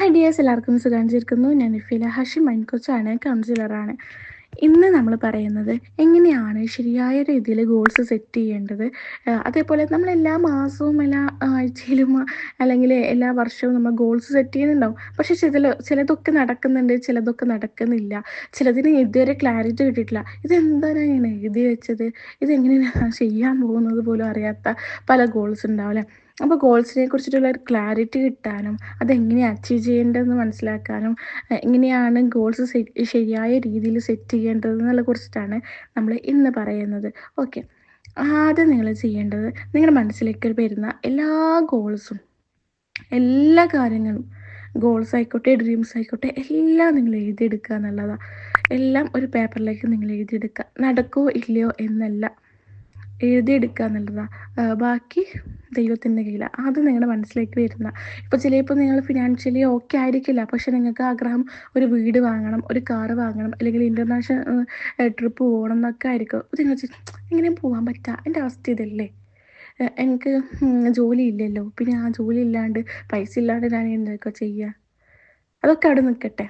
Hi dears എല്ലാവർക്കും സുഖാഞ്ചിരിക്കുന്നു ഞാൻ ഇഫില ഹഷി. മൈൻകൊച്ചാണ് കൗൺസിലറാണ് ഇന്ന് നമ്മൾ പറയുന്നത് എങ്ങനെയാണ് ശരിയായ രീതിയിൽ ഗോൾസ് സെറ്റ് ചെയ്യേണ്ടത്? അതേപോലെ നമ്മൾ എല്ലാ മാസവും എല്ലാ ആഴ്ചയിലും അല്ലെങ്കിൽ എല്ലാ വർഷവും നമ്മൾ ഗോൾസ് സെറ്റ് ചെയ്യുന്നുണ്ടാവും. പക്ഷെ ചില ചിലതൊക്കെ നടക്കുന്നുണ്ട് ചിലതൊക്കെ നടക്കുന്നില്ല. ചിലതിന് ഇതുവരെ ക്ലാരിറ്റി കിട്ടിയിട്ടില്ല. ഇതെന്താണ് ഇങ്ങനെ എഴുതി വെച്ചത്? ഇതെങ്ങനെയാണ് ചെയ്യാൻ പോകുന്നത് പോലും അറിയാത്ത പല ഗോൾസ് ഉണ്ടാവില്ലേ അപ്പോൾ ഗോൾസിനെ കുറിച്ചിട്ടുള്ള ഒരു ക്ലാരിറ്റി കിട്ടാനും അതെങ്ങനെയാണ് അച്ചീവ് ചെയ്യേണ്ടതെന്ന് മനസ്സിലാക്കാനും എങ്ങനെയാണ് ഗോൾസ് ശരിയായ രീതിയിൽ സെറ്റ് ചെയ്യേണ്ടത് എന്നുള്ള കുറിച്ചിട്ടാണ് നമ്മൾ ഇന്ന് പറയുന്നത്. ഓക്കെ ആദ്യം നിങ്ങൾ ചെയ്യേണ്ടത് നിങ്ങളുടെ മനസ്സിലേക്ക് വരുന്ന എല്ലാ ഗോൾസും എല്ലാ കാര്യങ്ങളും ഗോൾസ് ആയിക്കോട്ടെ ഡ്രീംസ് ആയിക്കോട്ടെ എല്ലാം നിങ്ങൾ എഴുതിയെടുക്കുക എന്നുള്ളതാണ് എല്ലാം ഒരു പേപ്പറിലേക്ക് നിങ്ങൾ എഴുതിയെടുക്കുക. നടക്കുമോ ഇല്ലയോ എന്നല്ല. എഴുതിയെടുക്കുക എന്നുള്ളതാണ് ബാക്കി ദൈവത്തിന്റെ കയ്യിലാണ് അത് നിങ്ങളുടെ മനസ്സിലേക്ക് വരുന്ന. ഇപ്പോൾ ചിലപ്പോൾ നിങ്ങൾ ഫിനാൻഷ്യലി ഓക്കെ ആയിരിക്കില്ല. പക്ഷെ നിങ്ങൾക്ക് ആഗ്രഹം ഒരു വീട് വാങ്ങണം ഒരു കാറ് വാങ്ങണം അല്ലെങ്കിൽ ഇന്റർനാഷണൽ ട്രിപ്പ് പോകണം എന്നൊക്കെ ആയിരിക്കും. നിങ്ങൾ എങ്ങനെ പോകാൻ പറ്റുക എന്റെ അവസ്ഥ ഇതല്ലേ. എനിക്ക് ജോലി ഇല്ലല്ലോ. പിന്നെ ആ ജോലി ഇല്ലാണ്ട് പൈസ ഇല്ലാണ്ട് ഞാൻ എന്തൊക്കെ ചെയ്യുക അതൊക്കെ അവിടെ നിൽക്കട്ടെ.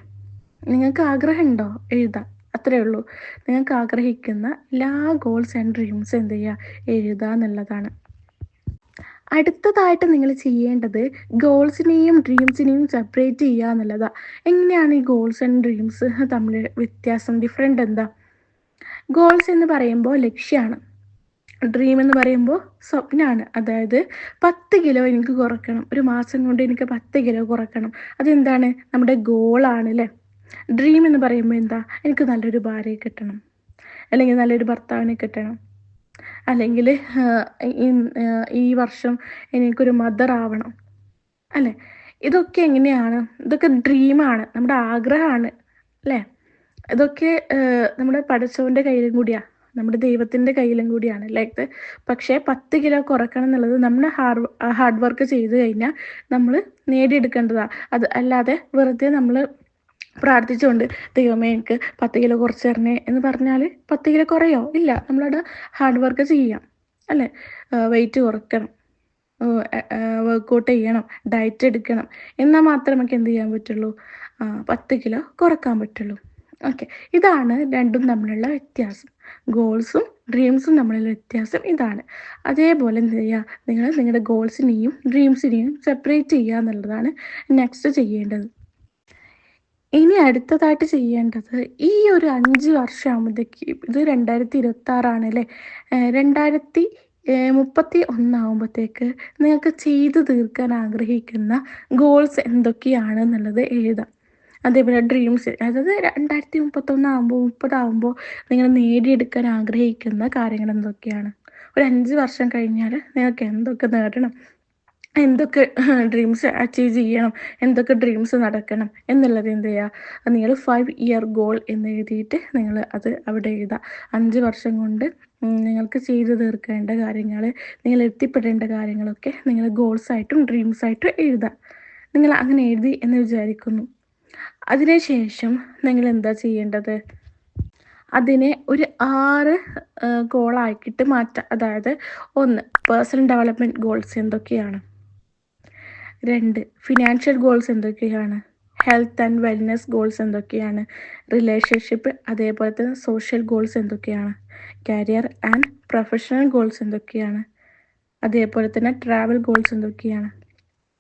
നിങ്ങൾക്ക് ആഗ്രഹമുണ്ടോ എഴുതാം അത്രേ ഉള്ളൂ നിങ്ങൾക്ക് ആഗ്രഹിക്കുന്ന എല്ലാ ഗോൾസ് ആൻഡ് ഡ്രീംസ് എന്ത് ചെയ്യുക എഴുതുക എന്നുള്ളതാണ്. അടുത്തതായിട്ട് നിങ്ങൾ ചെയ്യേണ്ടത് ഗോൾസിനെയും ഡ്രീംസിനെയും സെപ്പറേറ്റ് ചെയ്യുക എന്നുള്ളതാണ് എങ്ങനെയാണ് ഈ ഗോൾസ് ആൻഡ് ഡ്രീംസ് തമ്മിൽ വ്യത്യാസം? ഡിഫറെന്റ് എന്താ? ഗോൾസ് എന്ന് പറയുമ്പോൾ ലക്ഷ്യമാണ് ഡ്രീം എന്ന് പറയുമ്പോൾ സ്വപ്നമാണ് അതായത് പത്ത് കിലോ എനിക്ക് കുറയ്ക്കണം ഒരു മാസം കൊണ്ട് എനിക്ക് പത്ത് കിലോ കുറയ്ക്കണം അതെന്താണ്? നമ്മുടെ ഗോളാണ് അല്ലേ? ഡ്രീം എന്ന് പറയുമ്പോൾ എന്താ? എനിക്ക് നല്ലൊരു ഭാര്യയെ കിട്ടണം. അല്ലെങ്കിൽ നല്ലൊരു ഭർത്താവിനെ കിട്ടണം. അല്ലെങ്കിൽ ഈ വർഷം എനിക്കൊരു മദർ ആവണം. അല്ലേ? ഇതൊക്കെ എങ്ങനെയാണ്? ഇതൊക്കെ ഡ്രീമാണ് നമ്മുടെ ആഗ്രഹമാണ്. അല്ലേ? ഇതൊക്കെ നമ്മുടെ പഠിച്ചവന്റെ കയ്യിലും കൂടിയാണ് നമ്മുടെ ദൈവത്തിന്റെ കയ്യിലും കൂടിയാണ്. ലൈക്ക് പക്ഷേ പത്ത് കിലോ കുറക്കണം എന്നുള്ളത് നമ്മൾ ഹാർഡ് ഹാർഡ് വർക്ക് ചെയ്ത് കഴിഞ്ഞാൽ നമ്മൾ നേടിയെടുക്കേണ്ടതാണ് അത് അല്ലാതെ വെറുതെ നമ്മൾ പ്രാർത്ഥിച്ചുകൊണ്ട് ദൈവമേ എനിക്ക് പത്ത് കിലോ കുറച്ച് തരണേ എന്ന് പറഞ്ഞാൽ പത്ത് കിലോ കുറയോ? ഇല്ല. നമ്മളവിടെ ഹാർഡ് വർക്ക് ചെയ്യാം. അല്ലേ? വെയിറ്റ് കുറയ്ക്കണം വർക്കൗട്ട് ചെയ്യണം. ഡയറ്റ് എടുക്കണം. എന്നാൽ മാത്രമേ നമുക്ക് എന്ത് ചെയ്യാൻ പറ്റുള്ളൂ? പത്ത് കിലോ കുറയ്ക്കാൻ പറ്റുള്ളൂ. ഓക്കെ. ഇതാണ് രണ്ടും തമ്മിലുള്ള വ്യത്യാസം. ഗോൾസും ഡ്രീംസും തമ്മിലുള്ള വ്യത്യാസം ഇതാണ്. അതേപോലെ എന്ത് ചെയ്യുക? നിങ്ങൾ നിങ്ങളുടെ ഗോൾസിനെയും ഡ്രീംസിനെയും സെപ്പറേറ്റ് ചെയ്യുക എന്നുള്ളതാണ് നെക്സ്റ്റ് ചെയ്യേണ്ടത്. ഇനി അടുത്തതായിട്ട് ചെയ്യേണ്ടത് ഈ ഒരു അഞ്ച് വർഷമാകുമ്പോഴത്തേക്ക് ഇത് രണ്ടായിരത്തി ഇരുപത്തി ആറാണ് അല്ലേ ഏഹ് രണ്ടായിരത്തി മുപ്പത്തി ഒന്നാകുമ്പോഴത്തേക്ക് നിങ്ങൾക്ക് ചെയ്തു തീർക്കാൻ ആഗ്രഹിക്കുന്ന ഗോൾസ് എന്തൊക്കെയാണ് എന്നുള്ളത് എഴുതാം. അതേപോലെ ഡ്രീംസ് അതായത് രണ്ടായിരത്തി മുപ്പത്തൊന്നാകുമ്പോൾ മുപ്പതാകുമ്പോൾ നിങ്ങൾ നേടിയെടുക്കാൻ ആഗ്രഹിക്കുന്ന കാര്യങ്ങൾ എന്തൊക്കെയാണ്? ഒരു അഞ്ച് വർഷം കഴിഞ്ഞാൽ നിങ്ങൾക്ക് എന്തൊക്കെ നേടണം? എന്തൊക്കെ ഡ്രീംസ് അച്ചീവ് ചെയ്യണം എന്തൊക്കെ ഡ്രീംസ് നടക്കണം എന്നുള്ളത് എന്ത് ചെയ്യുക നിങ്ങൾ ഫൈവ് ഇയർ ഗോൾ എന്ന് എഴുതിയിട്ട് നിങ്ങൾ അത് അവിടെ എഴുതുക അഞ്ച് വർഷം കൊണ്ട് നിങ്ങൾക്ക് ചെയ്തു തീർക്കേണ്ട കാര്യങ്ങൾ നിങ്ങൾ എത്തിപ്പെടേണ്ട കാര്യങ്ങളൊക്കെ നിങ്ങൾ ഗോൾസായിട്ടും ഡ്രീംസായിട്ടും എഴുതുക നിങ്ങൾ അങ്ങനെ എഴുതി എന്ന് വിചാരിക്കുന്നു. അതിനുശേഷം നിങ്ങൾ എന്താ ചെയ്യേണ്ടത്? അതിനെ ഒരു ആറ് ഗോളാക്കിയിട്ട് മാറ്റാം. അതായത് ഒന്ന് പേഴ്സണൽ ഡെവലപ്മെന്റ് ഗോൾസ് എന്തൊക്കെയാണ്? രണ്ട്. ഫിനാൻഷ്യൽ ഗോൾസ് എന്തൊക്കെയാണ്? ഹെൽത്ത് ആൻഡ് വെൽനെസ് ഗോൾസ് എന്തൊക്കെയാണ്? റിലേഷൻഷിപ്പ് അതേപോലെ തന്നെ സോഷ്യൽ ഗോൾസ് എന്തൊക്കെയാണ്? കരിയർ ആൻഡ് പ്രൊഫഷണൽ ഗോൾസ് എന്തൊക്കെയാണ്? അതേപോലെ തന്നെ ട്രാവൽ ഗോൾസ് എന്തൊക്കെയാണ്?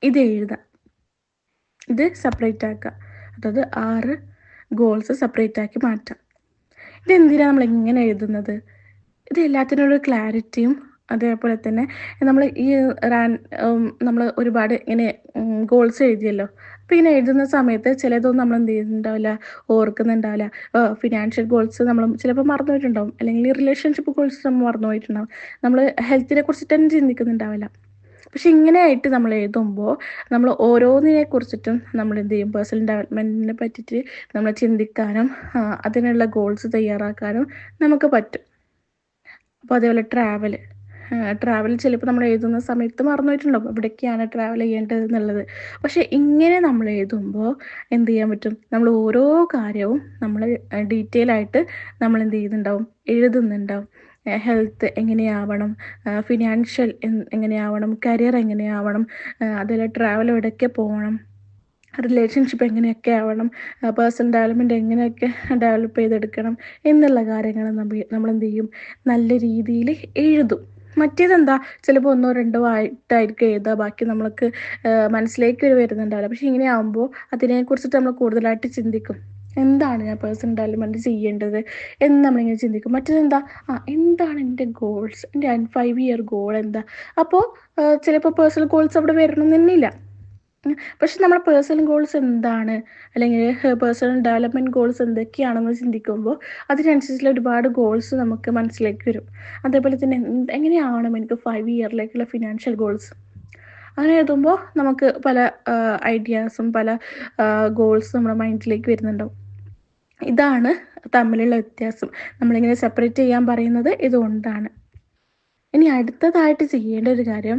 ഇത് എഴുതാം. ഇത് സെപ്പറേറ്റ് ആക്കുക. അതായത് ആറ് ഗോൾസ് സെപ്പറേറ്റ് ആക്കി മാറ്റാം. ഇതെന്തിനാണ് നമ്മൾ ഇങ്ങനെ എഴുതുന്നത്? ഇത് എല്ലാത്തിനുള്ള ക്ലാരിറ്റിയും അതേപോലെ തന്നെ നമ്മൾ ഈ റാൻ നമ്മൾ ഒരുപാട് ഇങ്ങനെ ഗോൾസ് എഴുതിയല്ലോ. അപ്പോൾ ഇങ്ങനെ എഴുതുന്ന സമയത്ത് ചിലതൊന്നും നമ്മൾ എന്ത് ചെയ്യുന്നുണ്ടാവില്ല ഓർക്കുന്നുണ്ടാവില്ല. ഫിനാൻഷ്യൽ ഗോൾസ് നമ്മൾ ചിലപ്പോൾ മറന്നു പോയിട്ടുണ്ടാവും. അല്ലെങ്കിൽ റിലേഷൻഷിപ്പ് ഗോൾസ് നമ്മൾ മറന്നു പോയിട്ടുണ്ടാവും. നമ്മൾ ഹെൽത്തിനെ കുറിച്ചിട്ട് തന്നെ ചിന്തിക്കുന്നുണ്ടാവില്ല. പക്ഷെ ഇങ്ങനെയായിട്ട് നമ്മൾ എഴുതുമ്പോൾ നമ്മൾ ഓരോന്നിനെ കുറിച്ചിട്ടും നമ്മൾ എന്ത് ചെയ്യും? പേഴ്സണൽ ഡെവലപ്മെന്റിനെ പറ്റിയിട്ട് നമ്മൾ ചിന്തിക്കാനും അതിനുള്ള ഗോൾസ് തയ്യാറാക്കാനും നമുക്ക് പറ്റും. അപ്പോൾ അതേപോലെ ട്രാവൽ ട്രാവൽ ചിലപ്പോൾ നമ്മൾ എഴുതുന്ന സമയത്ത് മറന്നുപോയിട്ടുണ്ടാവും എവിടേക്കാണ് ട്രാവൽ ചെയ്യേണ്ടത് എന്നുള്ളത്. പക്ഷേ ഇങ്ങനെ നമ്മൾ എഴുതുമ്പോൾ എന്ത് ചെയ്യാൻ പറ്റും? നമ്മൾ ഓരോ കാര്യവും നമ്മൾ ഡീറ്റെയിൽ ആയിട്ട് നമ്മൾ എന്ത് ചെയ്യുന്നുണ്ടാവും? എഴുതുന്നുണ്ടാവും. ഹെൽത്ത് എങ്ങനെയാവണം? ഫിനാൻഷ്യൽ എങ്ങനെയാവണം? കരിയർ എങ്ങനെയാവണം? അതുപോലെ ട്രാവൽ എവിടെയൊക്കെ പോകണം? റിലേഷൻഷിപ്പ് എങ്ങനെയൊക്കെ ആവണം? പേഴ്സണൽ ഡെവലപ്മെന്റ് എങ്ങനെയൊക്കെ ഡെവലപ്പ് ചെയ്തെടുക്കണം? എന്നുള്ള കാര്യങ്ങൾ നമ്മൾ നമ്മൾ എന്ത് ചെയ്യും? നല്ല രീതിയിൽ എഴുതും. മറ്റേതെന്താ? ചിലപ്പോൾ ഒന്നോ രണ്ടോ ആയിട്ടായിരിക്കും എഴുതുക. ബാക്കി നമ്മൾക്ക് മനസ്സിലേക്ക് ഒരു വരുന്നുണ്ടാവില്ല. പക്ഷെ ഇങ്ങനെ ആകുമ്പോൾ അതിനെക്കുറിച്ചിട്ട് നമ്മൾ കൂടുതലായിട്ട് ചിന്തിക്കും. എന്താണ് ഞാൻ പേഴ്സണൽ ഡെവലപ്മെന്റ് ചെയ്യേണ്ടത് എന്ന് നമ്മളിങ്ങനെ ചിന്തിക്കും. മറ്റേതെന്താ? ആ എന്താണ് എന്റെ ഗോൾസ് എന്റെ ഫൈവ് ഇയർ ഗോൾ എന്താ? അപ്പോൾ ചിലപ്പോൾ പേഴ്സണൽ ഗോൾസ് അവിടെ വരണമെന്നില്ല. പക്ഷെ നമ്മുടെ പേഴ്സണൽ ഗോൾസ് എന്താണ്? അല്ലെങ്കിൽ പേഴ്സണൽ ഡെവലപ്മെന്റ് ഗോൾസ് എന്തൊക്കെയാണെന്ന് ചിന്തിക്കുമ്പോൾ അതിനനുസരിച്ചുള്ള ഒരുപാട് ഗോൾസ് നമുക്ക് മനസ്സിലേക്ക് വരും. അതേപോലെ തന്നെ എങ്ങനെയാണ് എനിക്ക് ഫൈവ് ഇയറിലേക്കുള്ള ഫിനാൻഷ്യൽ ഗോൾസ് അങ്ങനെ എഴുതുമ്പോൾ നമുക്ക് പല ഐഡിയാസും പല ഗോൾസും നമ്മുടെ മൈൻഡിലേക്ക് വരുന്നുണ്ടാവും. ഇതാണ് തമ്മിലുള്ള വ്യത്യാസം. നമ്മളിങ്ങനെ സെപ്പറേറ്റ് ചെയ്യാൻ പറയുന്നത് ഇതുകൊണ്ടാണ്. ഇനി അടുത്തതായിട്ട് ചെയ്യേണ്ട ഒരു കാര്യം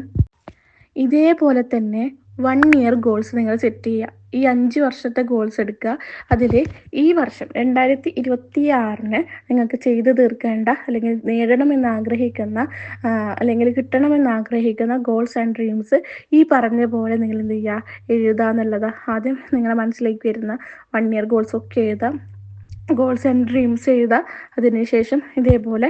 ഇതേപോലെ തന്നെ വൺ ഇയർ ഗോൾസ് നിങ്ങൾ സെറ്റ് ചെയ്യുക. ഈ അഞ്ച് വർഷത്തെ ഗോൾസ് എടുക്കുക. അതിൽ ഈ വർഷം രണ്ടായിരത്തി ഇരുപത്തി ആറിന് നിങ്ങൾക്ക് ചെയ്തു തീർക്കേണ്ട അല്ലെങ്കിൽ നേടണമെന്ന് ആഗ്രഹിക്കുന്ന അല്ലെങ്കിൽ കിട്ടണമെന്ന് ആഗ്രഹിക്കുന്ന ഗോൾസ് ആൻഡ് ഡ്രീംസ് ഈ പറഞ്ഞ പോലെ നിങ്ങൾ എന്ത് ചെയ്യുക? എഴുതുക എന്നുള്ളത് ആദ്യം നിങ്ങളുടെ മനസ്സിലേക്ക് വരുന്ന വൺ ഇയർ ഗോൾസ് ഒക്കെ എഴുതാം. ഗോൾസ് ആൻഡ് ഡ്രീംസ് ചെയ്ത അതിനുശേഷം ഇതേപോലെ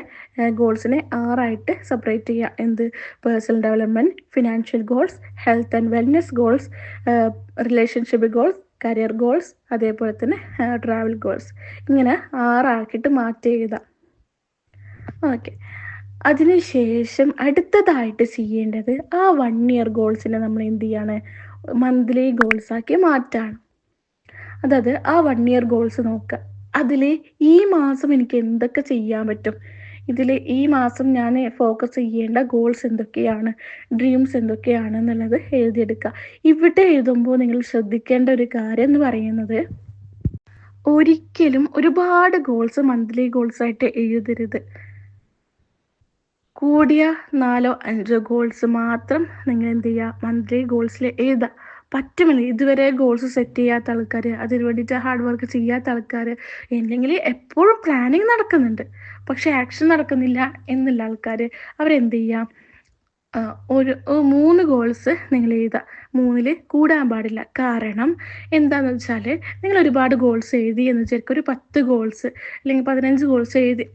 ഗോൾസിനെ ആറായിട്ട് സെപ്പറേറ്റ് ചെയ്യുക. എന്ത്? Personal development financial goals health and wellness goals relationship goals career goals അതേപോലെ തന്നെ ട്രാവൽ ഗോൾസ് ഇങ്ങനെ ആറാക്കിയിട്ട് മാറ്റി എഴുതാം. ഓക്കെ അതിനുശേഷം അടുത്തതായിട്ട് ചെയ്യേണ്ടത് ആ വൺ ഇയർ ഗോൾസിനെ നമ്മൾ എന്ത് ചെയ്യാണ്? മന്ത്ലി ഗോൾസ് ആക്കി മാറ്റാണ്. അതായത് ആ വൺ ഇയർ ഗോൾസ് നോക്കുക അതിൽ ഈ മാസം എനിക്ക് എന്തൊക്കെ ചെയ്യാൻ പറ്റും? ഇതിൽ ഈ മാസം ഞാൻ ഫോക്കസ് ചെയ്യേണ്ട ഗോൾസ് എന്തൊക്കെയാണ്? ഡ്രീംസ് എന്തൊക്കെയാണ് എന്നുള്ളത് എഴുതിയെടുക്കുക ഇവിടെ എഴുതുമ്പോൾ നിങ്ങൾ ശ്രദ്ധിക്കേണ്ട ഒരു കാര്യം എന്ന് പറയുന്നത് ഒരിക്കലും ഒരുപാട് ഗോൾസ് മന്ത്ലി ഗോൾസ് ആയിട്ട് എഴുതരുത്. കൂടിയ നാലോ അഞ്ചോ ഗോൾസ് മാത്രം നിങ്ങൾ എന്ത് ചെയ്യുക? മന്ത്ലി ഗോൾസിൽ എഴുതുക. പറ്റുമില്ല ഇതുവരെ ഗോൾസ് സെറ്റ് ചെയ്യാത്ത ആൾക്കാർ അതിന് വേണ്ടിയിട്ട് ഹാർഡ് വർക്ക് ചെയ്യാത്ത ആൾക്കാർ അല്ലെങ്കിൽ എപ്പോഴും പ്ലാനിങ് നടക്കുന്നുണ്ട്. പക്ഷെ ആക്ഷൻ നടക്കുന്നില്ല എന്നുള്ള ആൾക്കാർ അവരെന്ത് ചെയ്യാം? ഒരു മൂന്ന് ഗോൾസ് നിങ്ങൾ എഴുതുക. മൂന്നിൽ കൂടാൻ പാടില്ല. കാരണം എന്താണെന്ന് വെച്ചാൽ നിങ്ങൾ ഒരുപാട് ഗോൾസ് എഴുതി എന്ന് വെച്ചാൽ ഒരു പത്ത് ഗോൾസ് അല്ലെങ്കിൽ പതിനഞ്ച് ഗോൾസ് എഴുതി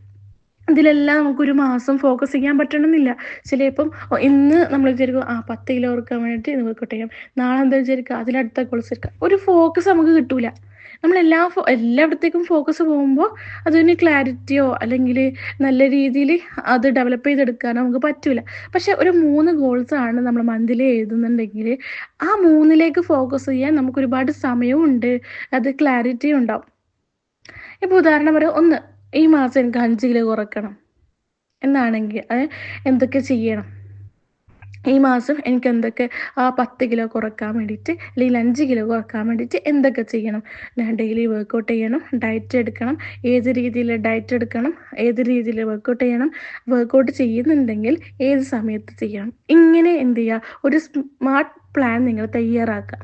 ഇതിലെല്ലാം നമുക്കൊരു മാസം ഫോക്കസ് ചെയ്യാൻ പറ്റണമെന്നില്ല. ചിലപ്പം ഇന്ന് നമ്മൾ വിചാരിക്കും ആ പത്ത് കിലോ ഓർക്കാൻ വേണ്ടിയിട്ട് നമുക്ക് വർക്കൗട്ട് നാളെ എന്താ വിചാരിക്കുക അതിലടുത്ത ഗോൾസ് എടുക്കാം. ഒരു ഫോക്കസ് നമുക്ക് കിട്ടൂല. നമ്മളെല്ലാ എല്ലായിടത്തേക്കും ഫോക്കസ് പോകുമ്പോൾ അതിന് ക്ലാരിറ്റിയോ അല്ലെങ്കിൽ നല്ല രീതിയിൽ അത് ഡെവലപ്പ് ചെയ്തെടുക്കാനോ നമുക്ക് പറ്റൂല. പക്ഷെ ഒരു മൂന്ന് ഗോൾസ് ആണ് നമ്മൾ മന്തിലി എഴുതുന്നുണ്ടെങ്കിൽ ആ മൂന്നിലേക്ക് ഫോക്കസ് ചെയ്യാൻ നമുക്ക് ഒരുപാട് സമയവും ഉണ്ട് അത് ക്ലാരിറ്റിയും ഉണ്ടാവും. ഇപ്പൊ ഉദാഹരണം പറയാം. ഒന്ന് ഈ മാസം എനിക്ക് അഞ്ച് കിലോ കുറക്കണം. എന്നാണെങ്കിൽ അത് എന്തൊക്കെ ചെയ്യണം? ഈ മാസം എനിക്ക് എന്തൊക്കെ ആ പത്ത് കിലോ കുറയ്ക്കാൻ വേണ്ടിയിട്ട് അല്ലെങ്കിൽ അഞ്ച് കിലോ കുറയ്ക്കാൻ വേണ്ടിയിട്ട് എന്തൊക്കെ ചെയ്യണം? ഞാൻ ഡെയിലി വർക്കൗട്ട് ചെയ്യണം ഡയറ്റ് എടുക്കണം. ഏത് രീതിയിൽ ഡയറ്റ് എടുക്കണം? ഏത് രീതിയിൽ വർക്കൗട്ട് ചെയ്യണം? വർക്കൗട്ട് ചെയ്യുന്നുണ്ടെങ്കിൽ ഏത് സമയത്ത് ചെയ്യണം? ഇങ്ങനെ എന്ത് ചെയ്യുക ഒരു സ്മാർട്ട് പ്ലാൻ നിങ്ങൾ തയ്യാറാക്കുക.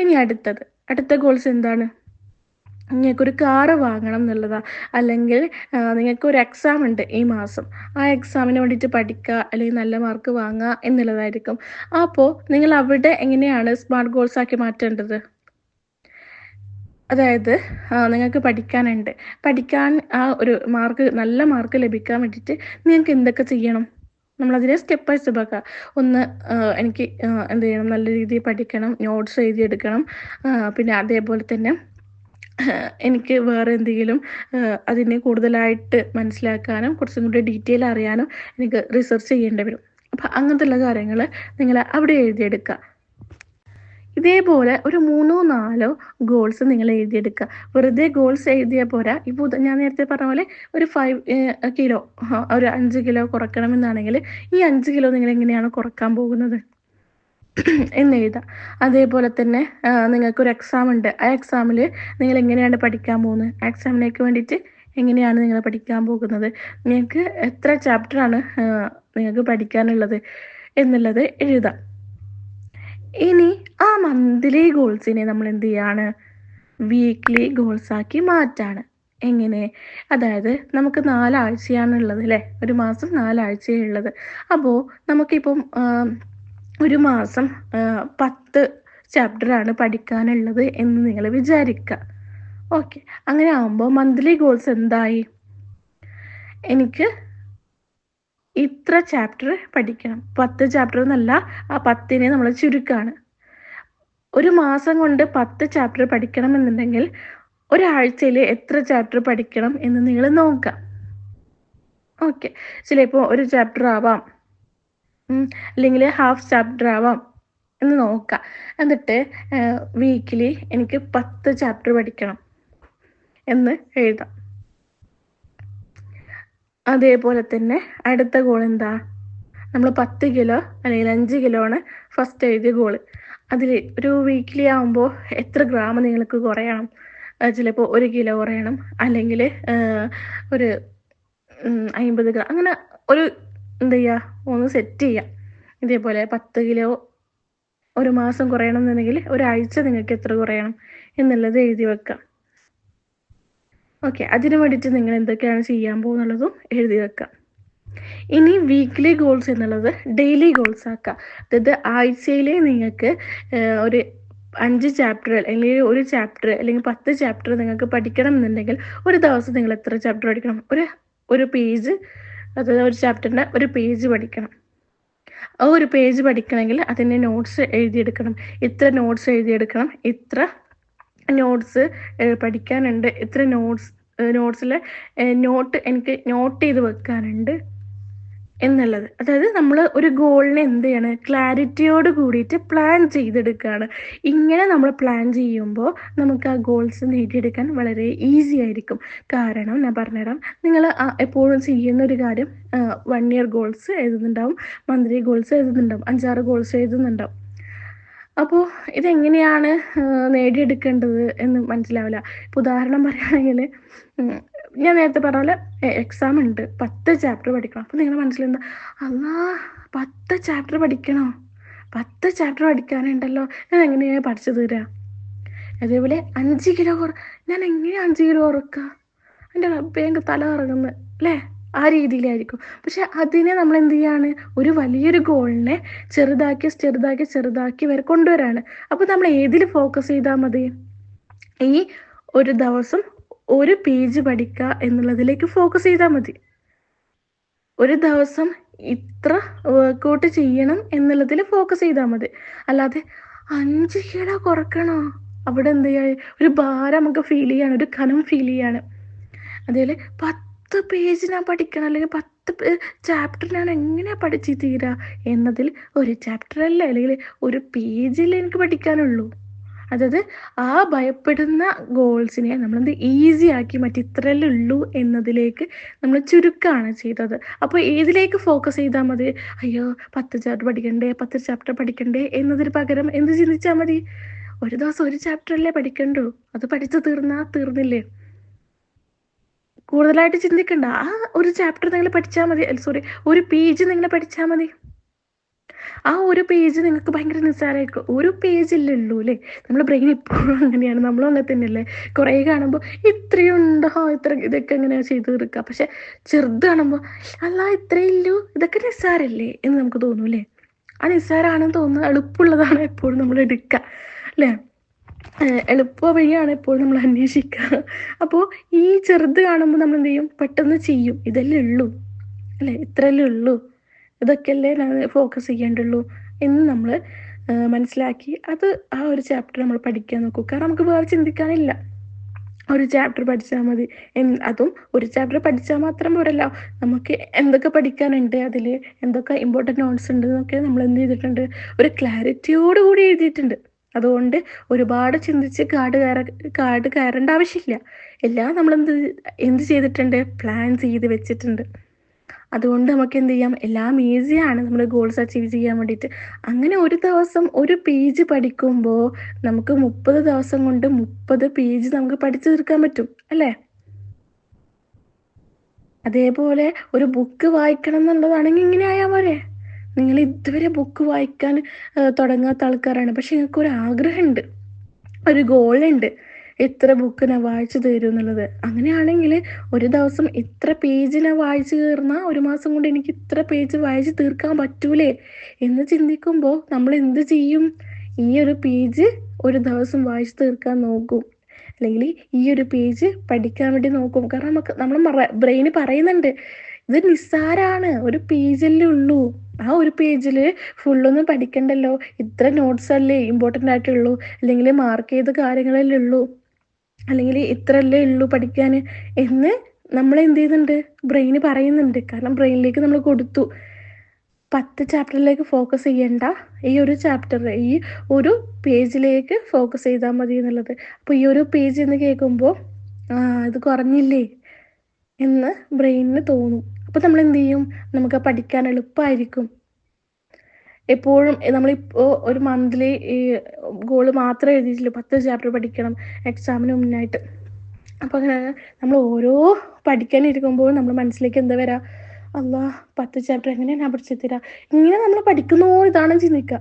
ഇനി അടുത്തത്. അടുത്ത ഗോൾസ് എന്താണ്? നിങ്ങൾക്കൊരു കാറ് വാങ്ങണം എന്നുള്ളതാണ് അല്ലെങ്കിൽ നിങ്ങൾക്ക് ഒരു എക്സാം ഉണ്ട് ഈ മാസം. ആ എക്സാമിന് വേണ്ടിയിട്ട് പഠിക്കുക അല്ലെങ്കിൽ നല്ല മാർക്ക് വാങ്ങുക എന്നുള്ളതായിരിക്കും. അപ്പോൾ നിങ്ങൾ അവിടെ എങ്ങനെയാണ് സ്മാർട്ട് ഗോൾസ് ആക്കി മാറ്റേണ്ടത്? അതായത് നിങ്ങൾക്ക് പഠിക്കാനുണ്ട്. പഠിക്കാൻ ആ ഒരു മാർക്ക് നല്ല മാർക്ക് ലഭിക്കാൻ വേണ്ടിയിട്ട് നിങ്ങൾക്ക് എന്തൊക്കെ ചെയ്യണം? നമ്മളതിനെ സ്റ്റെപ്പ് ബൈ സ്റ്റെപ്പ് ആക്കുക ഒന്ന് എനിക്ക് എന്ത് ചെയ്യണം? നല്ല രീതിയിൽ പഠിക്കണം. നോട്ട്സ് എഴുതിയെടുക്കണം. പിന്നെ അതേപോലെ തന്നെ എനിക്ക് വേറെ എന്തെങ്കിലും അതിനെ കൂടുതലായിട്ട് മനസ്സിലാക്കാനും കുറച്ചും കൂടി ഡീറ്റെയിൽ അറിയാനും എനിക്ക് റിസർച്ച് ചെയ്യേണ്ടി വരും. അപ്പം അങ്ങനത്തെയുള്ള കാര്യങ്ങൾ നിങ്ങൾ അവിടെ എഴുതിയെടുക്കുക ഇതേപോലെ ഒരു മൂന്നോ നാലോ ഗോൾസ് നിങ്ങൾ എഴുതിയെടുക്കുക വെറുതെ ഗോൾസ് എഴുതിയ പോരാ. ഇപ്പോൾ ഞാൻ നേരത്തെ പറഞ്ഞ പോലെ ഒരു ഫൈവ് കിലോ ഒരു അഞ്ച് കിലോ കുറയ്ക്കണമെന്നാണെങ്കിൽ ഈ അഞ്ച് കിലോ നിങ്ങൾ എങ്ങനെയാണ് കുറയ്ക്കാൻ പോകുന്നത്? എന്ന് എഴുതാം. അതേപോലെ തന്നെ നിങ്ങൾക്കൊരു എക്സാം ഉണ്ട്. ആ എക്സാമിൽ നിങ്ങൾ എങ്ങനെയാണ് പഠിക്കാൻ പോകുന്നത്? ആ എക്സാമിലേക്ക് വേണ്ടിയിട്ട് എങ്ങനെയാണ് നിങ്ങൾ പഠിക്കാൻ പോകുന്നത്? നിങ്ങൾക്ക് എത്ര ചാപ്റ്ററാണ് നിങ്ങൾക്ക് പഠിക്കാനുള്ളത് എന്നുള്ളത് എഴുതാം. ഇനി ആ മന്ത്ലി ഗോൾസിനെ നമ്മൾ എന്ത് ചെയ്യാണ്? വീക്ക്ലി ഗോൾസ് ആക്കി മാറ്റാണ്. എങ്ങനെ? അതായത് നമുക്ക് നാലാഴ്ചയാണുള്ളത് അല്ലേ? ഒരു മാസം നാലാഴ്ചയുള്ളത് അപ്പോൾ നമുക്കിപ്പം ഒരു മാസം പത്ത് ചാപ്റ്ററാണ് പഠിക്കാനുള്ളത് എന്ന് നിങ്ങൾ വിചാരിക്കുക ഓക്കെ അങ്ങനെ ആകുമ്പോൾ മന്ത്ലി ഗോൾസ് എന്തായി? എനിക്ക് ഇത്ര ചാപ്റ്റർ പഠിക്കണം. പത്ത് ചാപ്റ്റർ എന്നല്ല ആ പത്തിനെ നമ്മൾ ചുരുക്കാണ്. ഒരു മാസം കൊണ്ട് പത്ത് ചാപ്റ്റർ പഠിക്കണം എന്നുണ്ടെങ്കിൽ ഒരാഴ്ചയിൽ എത്ര ചാപ്റ്റർ പഠിക്കണം എന്ന് നിങ്ങൾ നോക്കാം. ഓക്കെ ചിലപ്പോൾ ഒരു ചാപ്റ്റർ ആവാം. അല്ലെങ്കിൽ ഹാഫ് ചാപ്റ്റർ ആവാം എന്ന് നോക്കാം. എന്നിട്ട് വീക്കിലി എനിക്ക് പത്ത് ചാപ്റ്റർ പഠിക്കണം എന്ന് എഴുതാം. അതേപോലെ തന്നെ അടുത്ത ഗോൾ എന്താ? നമ്മൾ പത്ത് കിലോ അല്ലെങ്കിൽ അഞ്ച് കിലോ ആണ് ഫസ്റ്റ് എഴുതിയ ഗോൾ അതിൽ ഒരു വീക്കിലി ആകുമ്പോൾ എത്ര ഗ്രാം നിങ്ങൾക്ക് കുറയണം? ചിലപ്പോൾ ഒരു കിലോ കുറയണം. അല്ലെങ്കിൽ ഒരു അമ്പത് ഗ്രാം അങ്ങനെ ഒരു എന്താ ചെയ്യുക ഒന്ന് സെറ്റ് ചെയ്യാം ഇതേപോലെ പത്ത് കിലോ ഒരു മാസം കുറയണം എന്നുണ്ടെങ്കിൽ ഒരാഴ്ച നിങ്ങൾക്ക് എത്ര കുറയണം എന്നുള്ളത് എഴുതി വെക്കാം. ഓക്കെ അതിന് വേണ്ടിയിട്ട് നിങ്ങൾ എന്തൊക്കെയാണ് ചെയ്യാൻ പോകുന്നുള്ളതും എഴുതി വെക്കാം. ഇനി വീക്ക്ലി ഗോൾസ് എന്നുള്ളത് ഡെയിലി ഗോൾസ് ആക്കുക അതായത് ആഴ്ചയിലെ നിങ്ങൾക്ക് ഒരു അഞ്ച് ചാപ്റ്റർ അല്ലെങ്കിൽ ഒരു ചാപ്റ്റർ അല്ലെങ്കിൽ പത്ത് ചാപ്റ്റർ നിങ്ങൾക്ക് പഠിക്കണം എന്നുണ്ടെങ്കിൽ ഒരു ദിവസം നിങ്ങൾ എത്ര ചാപ്റ്റർ പഠിക്കണം? ഒരു ഒരു പേജ് അതായത് ഒരു ചാപ്റ്ററിന്റെ ഒരു പേജ് പഠിക്കണം. ആ ഒരു പേജ് പഠിക്കണമെങ്കിൽ അതിന്റെ നോട്ട്സ് എഴുതിയെടുക്കണം. ഇത്ര നോട്ട്സ് എഴുതിയെടുക്കണം. ഇത്ര നോട്ട്സ് പഠിക്കാനുണ്ട്. ഇത്ര നോട്ട്സ് നോട്ട്സിൽ നോട്ട് എനിക്ക് നോട്ട് ചെയ്ത് വെക്കാനുണ്ട്. എന്നുള്ളത്. അതായത് നമ്മൾ ഒരു ഗോളിനെ എന്ത് ചെയ്യാണ്? ക്ലാരിറ്റിയോട് കൂടിയിട്ട് പ്ലാൻ ചെയ്തെടുക്കുകയാണ് ഇങ്ങനെ നമ്മൾ പ്ലാൻ ചെയ്യുമ്പോൾ നമുക്ക് ആ ഗോൾസ് നേടിയെടുക്കാൻ വളരെ ഈസി ആയിരിക്കും. കാരണം ഞാൻ പറഞ്ഞുതരാം. നിങ്ങൾ എപ്പോഴും ചെയ്യുന്ന ഒരു കാര്യം വൺ ഇയർ ഗോൾസ് എഴുതുന്നുണ്ടാവും മന്ത്ലി ഗോൾസ് എഴുതുന്നുണ്ടാവും അഞ്ചാറ് ഗോൾസ് എഴുതുന്നുണ്ടാവും. അപ്പോൾ ഇതെങ്ങനെയാണ് നേടിയെടുക്കേണ്ടത് എന്ന് മനസ്സിലാവില്ല. ഇപ്പോൾ ഉദാഹരണം പറയുകയാണെങ്കിൽ ഞാൻ നേരത്തെ പറഞ്ഞ പോലെ എക്സാം ഉണ്ട്. പത്ത് ചാപ്റ്റർ പഠിക്കണം. അപ്പോൾ നിങ്ങളുടെ മനസ്സിലെന്താ? അല്ലാ പത്ത് ചാപ്റ്റർ പഠിക്കണോ? പത്ത് ചാപ്റ്റർ പഠിക്കാനുണ്ടല്ലോ. ഞാൻ എങ്ങനെയാണ് പഠിച്ചു തീരാ? അതേപോലെ അഞ്ച് കിലോ കുറ ഞാൻ എങ്ങനെയാണ് അഞ്ച് കിലോ കുറക്കുക? എന്റെ എനിക്ക് തല കറങ്ങുന്നത് അല്ലേ? ആ രീതിയിലായിരിക്കും. പക്ഷെ അതിനെ നമ്മൾ എന്ത് ചെയ്യാണ്? ഒരു വലിയൊരു ഗോളിനെ ചെറുതാക്കി ചെറുതാക്കി ചെറുതാക്കി വരെ കൊണ്ടുവരാണ്. അപ്പോൾ നമ്മൾ ഏതിൽ ഫോക്കസ് ചെയ്താൽ മതി? ഈ ഒരു ദിവസം ഒരു പേജ് പഠിക്കുക എന്നുള്ളതിലേക്ക് ഫോക്കസ് ചെയ്താൽ മതി. ഒരു ദിവസം ഇത്ര വർക്കൗട്ട് ചെയ്യണം എന്നുള്ളതിൽ ഫോക്കസ് ചെയ്താൽ മതി. അല്ലാതെ അഞ്ച് കിലോ കുറക്കണോ? അവിടെ എന്ത് ചെയ്യാ? ഒരു ഭാരം നമുക്ക് ഫീൽ ചെയ്യാണ് ഒരു കനം ഫീൽ ചെയ്യാണ് അതേപോലെ പത്ത് പേജ് ഞാൻ പഠിക്കണം അല്ലെങ്കിൽ പത്ത് ചാപ്റ്റർ ഞാൻ എങ്ങനെയാ പഠിച്ചു തീരാ? എന്നതിൽ ഒരു ചാപ്റ്റർ അല്ല അല്ലെങ്കിൽ ഒരു പേജിൽ എനിക്ക് പഠിക്കാനുള്ളൂ. അതായത് ആ ഭയപ്പെടുന്ന ഗോൾസിനെ നമ്മളെന്ത് ഈസി ആക്കി മറ്റേ ഉള്ളൂ എന്നതിലേക്ക് നമ്മൾ ചുരുക്കമാണ് ചെയ്തത്. അപ്പോൾ ഏതിലേക്ക് ഫോക്കസ് ചെയ്താൽ മതി? അയ്യോ പത്ത് ചാപ്റ്റർ പഠിക്കണ്ടേ പത്ത് ചാപ്റ്റർ പഠിക്കണ്ടേ എന്നതിന് പകരം എന്ത് ചിന്തിച്ചാൽ മതി? ഒരു ദിവസം ഒരു ചാപ്റ്റർ അല്ലേ പഠിക്കണ്ടോ? അത് പഠിച്ചു തീർന്നാ തീർന്നില്ലേ? കൂടുതലായിട്ട് ചിന്തിക്കണ്ട. ആ ഒരു ചാപ്റ്റർ നിങ്ങൾ പഠിച്ചാൽ മതി. സോറി ഒരു പേജ് നിങ്ങൾ പഠിച്ചാൽ മതി. ആ ഒരു പേജ് നിങ്ങൾക്ക് ഭയങ്കര നിസ്സാരമായിരിക്കും ഒരു പേജില്ലല്ലോ അല്ലേ? നമ്മുടെ ബ്രെയിൻ എപ്പോഴും അങ്ങനെയാണ്. നമ്മളും അങ്ങനെ തന്നെയല്ലേ? കുറേ കാണുമ്പോൾ ഇത്രയുണ്ടോ ഇത്ര ഇതൊക്കെ എങ്ങനെയാണ് ചെയ്ത് തീർക്കുക പക്ഷെ ചെറുത് കാണുമ്പോൾ അല്ല ഇത്രയില്ലോ ഇതൊക്കെ നിസ്സാരല്ലേ എന്ന് നമുക്ക് തോന്നും അല്ലേ? ആ നിസ്സാരാണെന്ന് തോന്നുന്നത് എളുപ്പമുള്ളതാണ് എപ്പോഴും നമ്മൾ എടുക്കുക അല്ലേ? എളുപ്പ വഴിയാണ് എപ്പോഴും നമ്മൾ അന്വേഷിക്കുക അപ്പോൾ ഈ ചെറുത് കാണുമ്പോൾ നമ്മൾ എന്ത് ചെയ്യും? പെട്ടെന്ന് ചെയ്യും. ഇതല്ലേ ഉള്ളൂ. അല്ലേ? ഇത്രയല്ലേ ഉള്ളൂ. ഇതൊക്കെയല്ലേ ഫോക്കസ് ചെയ്യേണ്ടുള്ളൂ എന്ന് നമ്മൾ മനസ്സിലാക്കി അത് ആ ഒരു ചാപ്റ്റർ നമ്മൾ പഠിക്കാൻ നോക്കൂ. കാരണം നമുക്ക് വേറെ ചിന്തിക്കാനില്ല. ഒരു ചാപ്റ്റർ പഠിച്ചാൽ മതി. അതും ഒരു ചാപ്റ്റർ പഠിച്ചാൽ മാത്രം പോരല്ല. നമുക്ക് എന്തൊക്കെ പഠിക്കാനുണ്ട് അതിൽ എന്തൊക്കെ ഇമ്പോർട്ടന്റ് നോട്ട്സ് ഉണ്ട് എന്നൊക്കെ നമ്മൾ എന്ത് ചെയ്തിട്ടുണ്ട്? ഒരു ക്ലാരിറ്റിയോട് കൂടി എഴുതിയിട്ടുണ്ട്. അതുകൊണ്ട് ഒരുപാട് ചിന്തിച്ച് കാട് കയറ കാട് കയറേണ്ട ആവശ്യമില്ല. എല്ലാം നമ്മൾ എന്ത് എന്ത് ചെയ്തിട്ടുണ്ട്? പ്ലാൻ ചെയ്ത് വെച്ചിട്ടുണ്ട്. അതുകൊണ്ട് നമുക്ക് എന്ത് ചെയ്യാം എല്ലാം ഈസിയാണ് നമ്മൾ ഗോൾസ് അച്ചീവ് ചെയ്യാൻ വേണ്ടിയിട്ട്. അങ്ങനെ ഒരു ദിവസം ഒരു പേജ് പഠിക്കുമ്പോൾ നമുക്ക് മുപ്പത് ദിവസം കൊണ്ട് മുപ്പത് പേജ് നമുക്ക് പഠിച്ചു തീർക്കാൻ പറ്റും. അല്ലേ? അതേപോലെ ഒരു ബുക്ക് വായിക്കണം എന്നുള്ളതാണെങ്കിൽ ഇങ്ങനെ ആയാൽ പോരെ. നിങ്ങൾ ഇതുവരെ ബുക്ക് വായിക്കാൻ തുടങ്ങാത്ത ആൾക്കാരാണ്. പക്ഷെ നിങ്ങൾക്ക് ഒരു ആഗ്രഹമുണ്ട് ഒരു ഗോളുണ്ട് ബുക്ക് ഞാൻ വായിച്ചു തരും എന്നുള്ളത്. അങ്ങനെയാണെങ്കിൽ ഒരു ദിവസം ഇത്ര പേജ് ഞാൻ വായിച്ചു തീർന്നാൽ ഒരു മാസം കൊണ്ട് എനിക്ക് ഇത്ര പേജ് വായിച്ച് തീർക്കാൻ പറ്റൂലേ? എന്ന് ചിന്തിക്കുമ്പോൾ നമ്മൾ എന്ത് ചെയ്യും? ഈ ഒരു പേജ് ഒരു ദിവസം വായിച്ചു തീർക്കാൻ നോക്കും. അല്ലെങ്കിൽ ഈ ഒരു പേജ് പഠിക്കാൻ വേണ്ടി നോക്കും. കാരണം നമുക്ക് നമ്മൾ ബ്രെയിന് പറയുന്നുണ്ട് ഇത് നിസ്സാരാണ് ഒരു പേജല്ലേ ഉള്ളൂ. ആ ഒരു പേജിൽ ഫുള്ളൊന്നും പഠിക്കണ്ടല്ലോ. ഇത്ര നോട്ട്സ് അല്ലേ ഇമ്പോർട്ടന്റ് ആയിട്ടുള്ളൂ. അല്ലെങ്കിൽ മാർക്ക് ചെയ്ത കാര്യങ്ങളല്ലേ ഉള്ളൂ. അല്ലെങ്കിൽ ഇത്രല്ലേ ഉള്ളൂ പഠിക്കാൻ എന്ന് നമ്മൾ എന്ത് ചെയ്യുന്നുണ്ട്? ബ്രെയിന് പറയുന്നുണ്ട്. കാരണം ബ്രെയിനിലേക്ക് നമ്മൾ കൊടുത്തു. പത്ത് ചാപ്റ്ററിലേക്ക് ഫോക്കസ് ചെയ്യണ്ട ഈ ഒരു ചാപ്റ്റർ ഈ ഒരു പേജിലേക്ക് ഫോക്കസ് ചെയ്താൽ മതി എന്നുള്ളത്. അപ്പോൾ ഈ ഒരു പേജ് എന്ന് കേൾക്കുമ്പോൾ ഇത് കുറഞ്ഞില്ലേ എന്ന് ബ്രെയിനിന് തോന്നും. അപ്പോൾ നമ്മൾ എന്ത് ചെയ്യും? നമുക്ക് പഠിക്കാൻ എളുപ്പമായിരിക്കും. എപ്പോഴും നമ്മളിപ്പോൾ ഒരു മന്ത്ലി ഈ ഗോൾ മാത്രം എഴുതിയിട്ടില്ല പത്ത് ചാപ്റ്റർ പഠിക്കണം എക്സാമിന് മുന്നായിട്ട്. അപ്പോൾ അങ്ങനെ നമ്മൾ ഓരോ പഠിക്കാനിരിക്കുമ്പോൾ നമ്മൾ മനസ്സിലേക്ക് എന്താ വരാ? അല്ല പത്ത് ചാപ്റ്റർ എങ്ങനെയാണ് ഞാൻ പഠിച്ചെത്തിരാ ഇങ്ങനെ നമ്മൾ പഠിക്കുന്നോ ഇതാണ് ചിന്തിക്കുക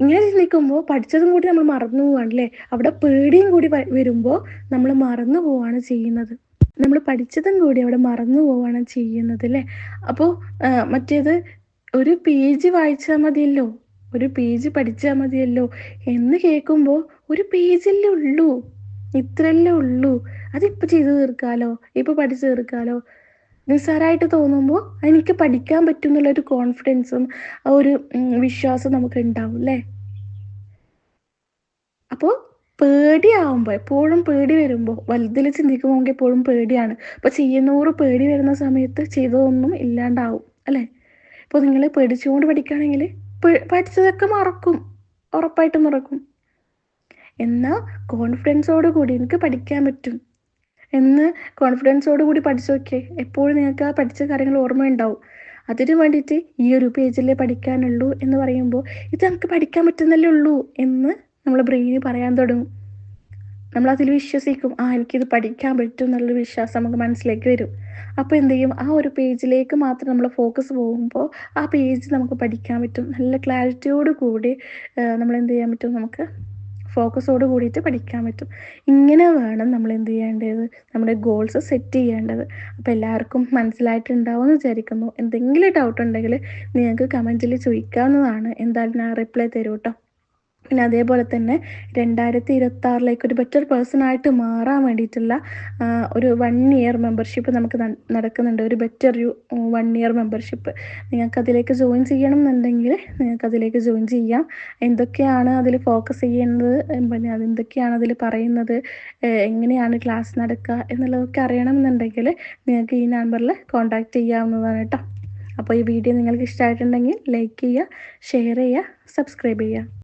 ഇങ്ങനെ ചിന്തിക്കുമ്പോൾ പഠിച്ചതും കൂടി നമ്മൾ മറന്നു പോവാണ് അല്ലേ അവിടെ പേടിയും കൂടി വരുമ്പോൾ നമ്മൾ മറന്നു പോവാണ് ചെയ്യുന്നത്. നമ്മൾ പഠിച്ചതും കൂടി അവിടെ മറന്നു പോവാണ് ചെയ്യുന്നത് അല്ലേ അപ്പോൾ മറ്റേത് ഒരു പേജ് വായിച്ചാൽ മതിയല്ലോ ഒരു പേജ് പഠിച്ചാൽ മതിയല്ലോ എന്ന് കേൾക്കുമ്പോൾ ഒരു പേജല്ലേ ഉള്ളൂ ഇത്രല്ലേ ഉള്ളൂ. അതിപ്പോൾ ചെയ്തു തീർക്കാലോ ഇപ്പോൾ പഠിച്ചു തീർക്കാലോ? നിസ്സാരമായിട്ട് തോന്നുമ്പോൾ എനിക്ക് പഠിക്കാൻ പറ്റും എന്നുള്ളൊരു കോൺഫിഡൻസും ആ ഒരു വിശ്വാസം നമുക്ക് ഉണ്ടാവും അല്ലേ? അപ്പോൾ പേടിയാവുമ്പോൾ എപ്പോഴും പേടി വരുമ്പോൾ വലുതിൽ ചിന്തിക്കുമ്പോൾ എപ്പോഴും പേടിയാണ്. അപ്പോൾ ചെയ്യുന്നൂറ് പേടി വരുന്ന സമയത്ത് ചെയ്തതൊന്നും ഇല്ലാണ്ടാവും അല്ലേ? ഇപ്പോൾ നിങ്ങൾ പേടിച്ചുകൊണ്ട് പഠിക്കുകയാണെങ്കിൽ പഠിച്ചതൊക്കെ മറക്കും. ഉറപ്പായിട്ട് മറക്കും. എന്നാൽ കോൺഫിഡൻസോട് കൂടി എനിക്ക് പഠിക്കാൻ പറ്റും. എന്ന് കോൺഫിഡൻസോട് കൂടി പഠിച്ചു നോക്കിയേ എപ്പോഴും നിങ്ങൾക്ക് ആ പഠിച്ച കാര്യങ്ങൾ ഓർമ്മയുണ്ടാവും. അതിനു വേണ്ടിയിട്ട് ഈ ഒരു പേജിലേ പഠിക്കാനുള്ളൂ എന്ന് പറയുമ്പോൾ ഇത് നമുക്ക് പഠിക്കാൻ പറ്റുന്നല്ലേ ഉള്ളൂ എന്ന് നമ്മൾ ബ്രെയിന് പറയാൻ തുടങ്ങും. നമ്മൾ അതിൽ വിശ്വസിക്കും ആ എനിക്കിത് പഠിക്കാൻ പറ്റും എന്നുള്ളൊരു വിശ്വാസം നമുക്ക് മനസ്സിലേക്ക് വരും. അപ്പോൾ എന്ത് ചെയ്യും? ആ ഒരു പേജിലേക്ക് മാത്രം നമ്മൾ ഫോക്കസ് പോകുമ്പോൾ ആ പേജ് നമുക്ക് പഠിക്കാൻ പറ്റും. നല്ല ക്ലാരിറ്റിയോട് കൂടി നമ്മൾ എന്ത് ചെയ്യാൻ പറ്റും? നമുക്ക് ഫോക്കസോട് കൂടിയിട്ട് പഠിക്കാൻ പറ്റും. ഇങ്ങനെ വേണം നമ്മൾ എന്ത് ചെയ്യേണ്ടത്? നമ്മുടെ ഗോൾസ് സെറ്റ് ചെയ്യേണ്ടത്. അപ്പോൾ എല്ലാവർക്കും മനസ്സിലായിട്ടുണ്ടാവും എന്ന് വിചാരിക്കുന്നു. എന്തെങ്കിലും ഡൗട്ട് ഉണ്ടെങ്കിൽ നിങ്ങൾക്ക് കമന്റിൽ ചോദിക്കാവുന്നതാണ്. എന്തായാലും ഞാൻ റിപ്ലൈ തരും കേട്ടോ പിന്നെ അതേപോലെ തന്നെ രണ്ടായിരത്തി ഇരുപത്തി ആറിലേക്ക് ഒരു ബെറ്റർ പേഴ്സൺ ആയിട്ട് മാറാൻ വേണ്ടിയിട്ടുള്ള ഒരു വൺ ഇയർ മെമ്പർഷിപ്പ് നമുക്ക് നടക്കുന്നുണ്ട്. ഒരു better you one year membership നിങ്ങൾക്ക് അതിലേക്ക് ജോയിൻ ചെയ്യണം എന്നുണ്ടെങ്കിൽ നിങ്ങൾക്ക് അതിലേക്ക് ജോയിൻ ചെയ്യാം. എന്തൊക്കെയാണ് അതിൽ ഫോക്കസ് ചെയ്യേണ്ടത്? പിന്നെ അതെന്തൊക്കെയാണ് അതിൽ പറയുന്നത്? എങ്ങനെയാണ് ക്ലാസ് നടക്കുക എന്നുള്ളതൊക്കെ അറിയണം എന്നുണ്ടെങ്കിൽ നിങ്ങൾക്ക് ഈ നമ്പറിൽ കോൺടാക്റ്റ് ചെയ്യാവുന്നതാണ് കേട്ടോ. അപ്പോൾ ഈ വീഡിയോ നിങ്ങൾക്ക് ഇഷ്ടമായിട്ടുണ്ടെങ്കിൽ ലൈക്ക് ചെയ്യുക ഷെയർ ചെയ്യുക സബ്സ്ക്രൈബ് ചെയ്യുക.